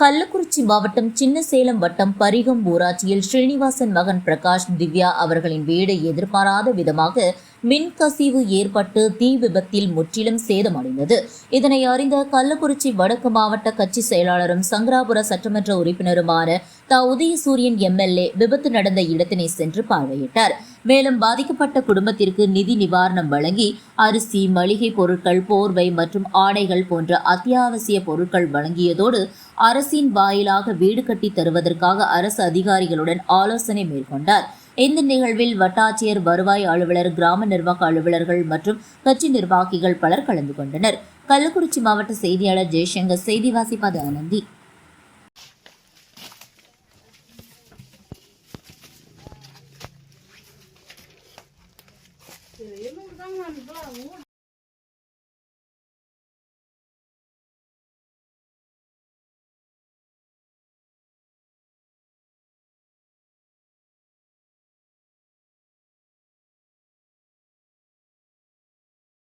கள்ளக்குறிச்சி மாவட்டம் சின்னசேலம் வட்டம் பரிகம் ஊராட்சியில் ஸ்ரீனிவாசன் மகன் பிரகாஷ் திவ்யா அவர்களின் வீடு எதிர்பாராத விதமாக மின் கசிவு ஏற்பட்டு தீ விபத்தில் முற்றிலும் சேதமடைந்தது. இதனை அறிந்த கள்ளக்குறிச்சி வடக்கு மாவட்ட கட்சி செயலாளரும் சங்கராபுர சட்டமன்ற உறுப்பினருமான த உதயசூரியன் எம்எல்ஏ விபத்து நடந்த இடத்தினை சென்று பார்வையிட்டார். மேலும் பாதிக்கப்பட்ட குடும்பத்திற்கு நிதி நிவாரணம் வழங்கி அரிசி மளிகை பொருட்கள் போர்வை மற்றும் ஆடைகள் போன்ற அத்தியாவசிய பொருட்கள் வழங்கியதோடு அரசின் வாயிலாக வீடு கட்டி தருவதற்காக அரசு அதிகாரிகளுடன் ஆலோசனை மேற்கொண்டார். இந்த நிகழ்வில் வட்டாட்சியர் வருவாய் அலுவலர் கிராம நிர்வாக அலுவலர்கள் மற்றும் கட்சி நிர்வாகிகள் பலர் கலந்து கொண்டனர். கள்ளக்குறிச்சி மாவட்ட செய்தியாளர் ஜெய்சங்கர் செய்தி வாசிப்பது ஆனந்தி.